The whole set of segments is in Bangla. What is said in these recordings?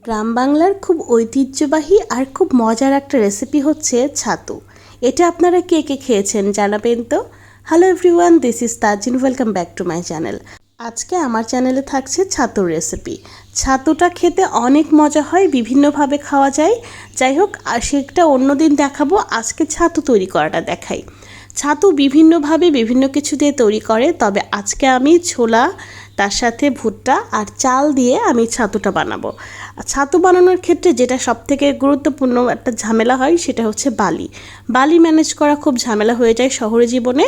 গ্রাম বাংলার খুব ঐতিহ্যবাহী আর খুব মজার একটা রেসিপি হচ্ছে ছাতু। এটা আপনারা কে কে খেয়েছেন জানাবেন তো? Hello everyone this is Tajin welcome back to my channel আজকে আমার চ্যানেলে থাকছে ছাতুর রেসিপি ছাতুটা খেতে অনেক মজা হয়, বিভিন্নভাবে খাওয়া যায়। যাই হোক সেটা অন্যদিন দেখাবো। আজকে ছাতু তৈরি করাটা দেখাই। ছাতু বিভিন্নভাবে বিভিন্ন কিছু দিয়ে তৈরি করে, তবে আজকে আমি ছোলা তার সাথে ভুট্টা আর চাল দিয়ে আমি ছাতুটা বানাবো। ছাতু বানানোর ক্ষেত্রে যেটা সব থেকে গুরুত্বপূর্ণ একটা ঝামেলা হয় সেটা হচ্ছে বালি। বালি ম্যানেজ করা খুব ঝামেলা হয়ে যায় শহরে জীবনে।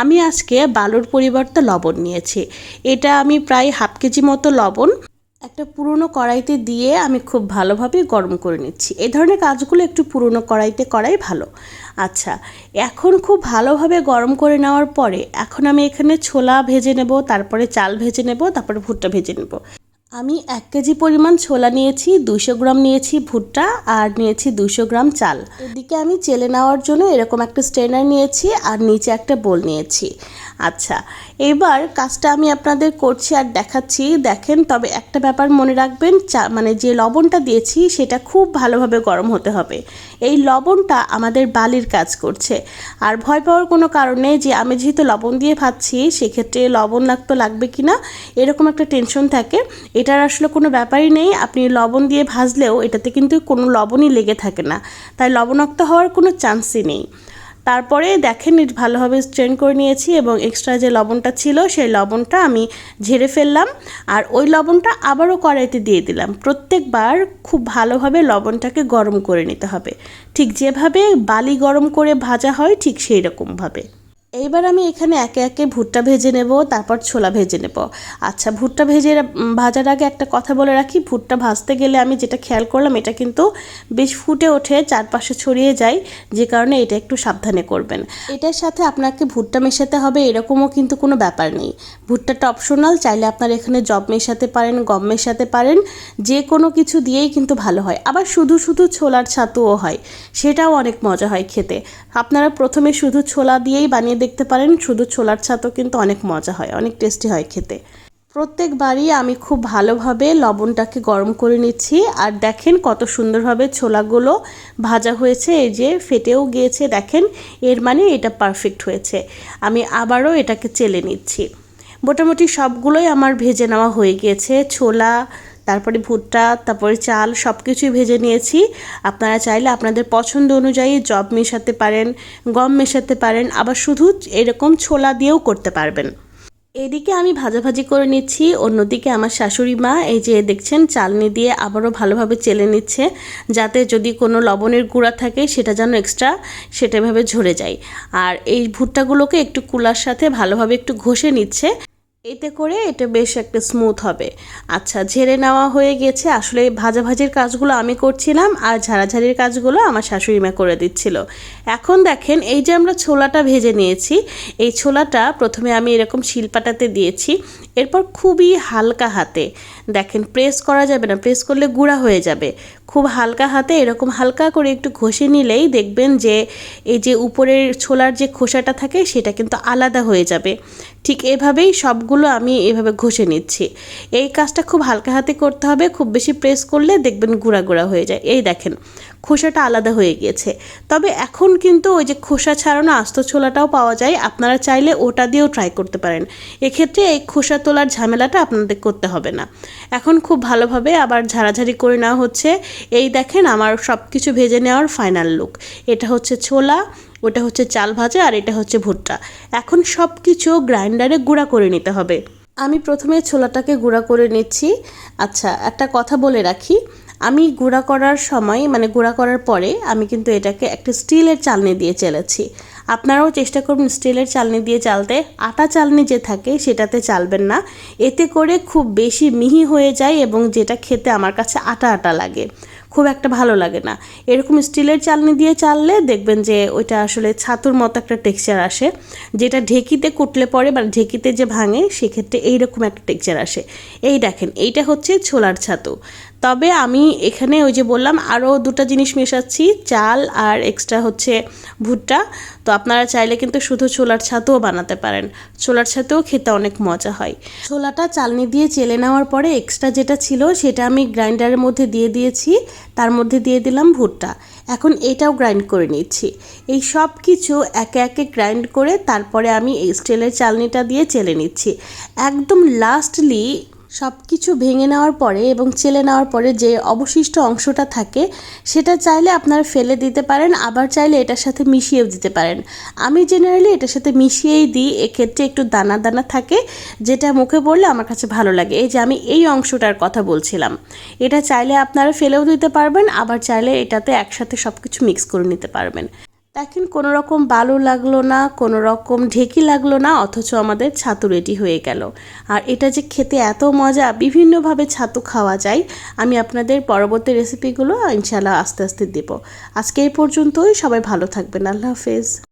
আমি আজকে বালুর পরিবর্তে লবণ নিয়েছি। এটা আমি প্রায় হাফ কেজি মতো লবণ একটা পুরনো কড়াইতে দিয়ে আমি খুব ভালোভাবে গরম করে নিচ্ছি। এই ধরনের কাজগুলো একটু পুরনো কড়াইতে করাই ভালো। আচ্ছা এখন খুব ভালোভাবে গরম করে নেওয়ার পরে এখন আমি এখানে ছোলা ভেজে নেব, তারপরে চাল ভেজে নেব, তারপরে ভুট্টা ভেজে নেব। আমি এক কেজি পরিমাণ ছোলা নিয়েছি দুশো গ্রাম নিয়েছি ভুট্টা আর নিয়েছি দুশো গ্রাম চাল। এদিকে আমি চেলে নেওয়ার জন্য এরকম একটা স্ট্রেনার নিয়েছি আর নিচে একটা বোল নিয়েছি। আচ্ছা এবার কাজটা আমি আপনাদের করছি আর দেখাচ্ছি। দেখেন, তবে একটা ব্যাপার মনে রাখবেন, চা মানে যে লবণটা দিয়েছি, সেটা খুব ভালোভাবে গরম হতে হবে। এই লবণটা আমাদের বালির কাজ করছে। আর ভয় পাওয়ার কোনো কারণে যে, আমি যেহেতু লবণ দিয়ে ভাবছি সেক্ষেত্রে লবণ লাগতো লাগবে কি না? এরকম একটা টেনশন থাকে। এটার আসলে কোনো ব্যাপারই নেই। আপনি লবণ দিয়ে ভাজলেও এটাতে কিন্তু কোনো লবণই লেগে থাকে না। তাই লবণাক্ত হওয়ার কোনো চান্সই নেই। তারপরে দেখেন ভালোভাবে স্ট্রেন করে নিয়েছি এবং এক্সট্রা যে লবণটা ছিল, সেই লবণটা আমি ঝেড়ে ফেললাম। আর ওই লবণটা আবারও কড়াইতে দিয়ে দিলাম। প্রত্যেকবার খুব ভালোভাবে লবণটাকে গরম করে নিতে হবে। ঠিক যেভাবে বালি গরম করে ভাজা হয়, ঠিক সেই রকমভাবে এইবার আমি এখানে একে একে ভুট্টা ভেজে নেব, তারপর ছোলা ভেজে নেব। আচ্ছা ভুট্টা ভেজে ভাজার আগে একটা কথা বলে রাখি, ভুট্টা ভাজতে গেলে আমি যেটা খেয়াল করলাম, এটা কিন্তু বেশ ফুটে ওঠে, চারপাশে ছড়িয়ে যায়, যে কারণে এটা একটু সাবধানে করবেন। এটার সাথে আপনাকে ভুট্টা মেশাতে হবে, এরকমও কিন্তু কোনো ব্যাপার নেই। ভুট্টাটা অপশনাল, চাইলে আপনারা এখানে জব মেশাতে পারেন, গম মেশাতে পারেন, যে কোনো কিছু দিয়েই কিন্তু ভালো হয়। আবার শুধু শুধু ছোলার ছাতুও হয়, সেটাও অনেক মজা হয় খেতে। আপনারা প্রথমে শুধু ছোলা দিয়েই বানিয়ে দেখতে পারেন, শুধু ছোলার ছাতও কিন্তু অনেক মজা হয়, অনেক টেস্টি হয় খেতে। প্রত্যেকবারই আমি খুব ভালোভাবে লবণটাকে গরম করে নিচ্ছি, আর দেখেন কত সুন্দরভাবে ছোলাগুলো ভাজা হয়েছে, এই যে ফেটেও গিয়েছে, দেখেন, এর মানে এটা পারফেক্ট হয়েছে। আমি আবারও এটাকে চেলে নিচ্ছি। মোটামুটি সবগুলোই আমার ভেজে নেওয়া হয়ে গিয়েছে, ছোলা তারপরে ভুট্টা, তারপরে চাল সব কিছুই ভেজে নিয়েছি। আপনারা চাইলে আপনাদের পছন্দ অনুযায়ী জব মেশাতে পারেন, গম মেশাতে পারেন, আবার শুধু এরকম ছোলা দিয়েও করতে পারবেন। এদিকে আমি ভাজাভাজি করে নিচ্ছি। অন্যদিকে আমার শাশুড়ি মা এই যে দেখছেন, চালনি দিয়ে আবারও ভালোভাবে চেলে নিচ্ছে, যাতে যদি কোনো লবণের গুঁড়া থাকে সেটা যেন এক্সট্রা সেটা এভাবে ঝরে যায়। আর এই ভুট্টাগুলোকে একটু কুলার সাথে ভালোভাবে একটু ঘষে নিচ্ছে। এতে করে এটা বেশ একটা স্মুথ হবে। আচ্ছা ঝেড়ে নেওয়া হয়ে গেছে। আসলে ভাজাভাজির কাজগুলো আমি করছিলাম আর ঝাড়াঝাড়ির কাজগুলো আমার শাশুড়ি মা করে দিচ্ছিল। এখন দেখেন, এই যে আমরা ছোলাটা ভেজে নিয়েছি, এই ছোলাটা প্রথমে আমি এরকম শিলপাটাতে দিয়েছি। এরপর খুবই হালকা হাতে। দেখেন প্রেস করা যাবে না। প্রেস করলে গুঁড়া হয়ে যাবে। খুব হালকা হাতে এরকম হালকা করে একটু ঘষে নিলেই দেখবেন যে, এই যে উপরের ছোলার যে খোসাটা থাকে, সেটা কিন্তু আলাদা হয়ে যাবে। ঠিক এভাবেই সবগুলো আমি এভাবে ঘষে নিচ্ছি। এই কাজটা খুব হালকা হাতে করতে হবে। খুব বেশি প্রেস করলে দেখবেন গুঁড়া গুঁড়া হয়ে যায়। এই দেখেন, খোসাটা আলাদা হয়ে গিয়েছে। তবে এখন কিন্তু ওই যে খোসা ছাড়ানো আস্ত ছোলাটাও পাওয়া যায়। আপনারা চাইলে ওটা দিয়েও ট্রাই করতে পারেন। এক্ষেত্রে এই খোসা তোলার ঝামেলাটা আপনাদের করতে হবে না। এখন খুব ভালোভাবে আবার ঝাড়াঝাড়ি করে নেওয়া হচ্ছে। এই দেখেন আমার সব কিছু ভেজে নেওয়ার ফাইনাল লুক এটা হচ্ছে ছোলা, ওটা হচ্ছে চাল ভাজা আর এটা হচ্ছে ভুট্টা। এখন সব কিছু গ্রাইন্ডারে গুঁড়া করে নিতে হবে। আমি প্রথমে ছোলাটাকে গুঁড়া করে নিচ্ছি। আচ্ছা একটা কথা বলে রাখি। আমি গুঁড়া করার সময় মানে গুঁড়া করার পরে আমি কিন্তু এটাকে একটা স্টিলের চালনি দিয়ে চেলেছি। আপনারাও চেষ্টা করুন স্টিলের চালনি দিয়ে চালতে। আটা চালনি যে থাকে সেটাতে চালবেন না। এতে করে খুব বেশি মিহি হয়ে যায় এবং যেটা খেতে আমার কাছে আটা আটা লাগে। খুব একটা ভালো লাগে না। এরকম স্টিলের চালনি দিয়ে চাললে দেখবেন যে ওইটা আসলে ছাতুর মতো একটা টেক্সচার আসে। যেটা ঢেকিতে কুটলে পরে বা ঢেকিতে যে ভাঙে, সেক্ষেত্রে এইরকম একটা টেক্সচার আসে। এই দেখেন, এইটা হচ্ছে ছোলার ছাতু। তবে আমি এখানে ওই যে বললাম আরও দুটো জিনিস মেশাচ্ছি, চাল আর এক্সট্রা হচ্ছে ভুট্টা। তো আপনারা চাইলে কিন্তু শুধু ছোলার ছাতুও বানাতে পারেন। ছোলার ছাতুও খেতে অনেক মজা হয়। ছোলাটা চালনি দিয়ে চেলে নেওয়ার পরে এক্সট্রা যেটা ছিল সেটা আমি গ্রাইন্ডারের মধ্যে দিয়ে দিয়েছি। তার মধ্যে দিয়ে দিলাম ভুট্টা। এখন এটাও গ্রাইন্ড করে নিচ্ছি। এই সব কিছু একে একে গ্রাইন্ড করে তারপরে আমি এই স্টিলের চালনিটা দিয়ে চেলে নিচ্ছি। একদম লাস্টলি সব কিছু ভেঙে নেওয়ার পরে এবং চেলে নেওয়ার পরে যে অবশিষ্ট অংশটা থাকে, সেটা চাইলে আপনারা ফেলে দিতে পারেন, আবার চাইলে এটার সাথে মিশিয়েও দিতে পারেন। আমি জেনারেলি এটার সাথে মিশিয়েই দিই, এক্ষেত্রে একটু দানা দানা থাকে, যেটা মুখে পড়লে আমার কাছে ভালো লাগে। এই যে আমি এই অংশটার কথা বলছিলাম, এটা চাইলে আপনারা ফেলেও দিতে পারবেন, আবার চাইলে এটাতে একসাথে সব কিছু মিক্স করে নিতে পারবেন। দেখেন কোনো রকম বালু লাগল না কোনো রকম ঢেকি লাগল না, অথচ আমাদের ছাতু রেডি হয়ে গেল। আর এটা যে খেতে এত মজা, বিভিন্নভাবে ছাতু খাওয়া যায়, আমি আপনাদের পরবর্তী রেসিপিগুলো ইনশাল্লাহ আস্তে আস্তে দেবো। আজকে এই পর্যন্তই, সবাই ভালো থাকবেন, আল্লাহ হাফেজ।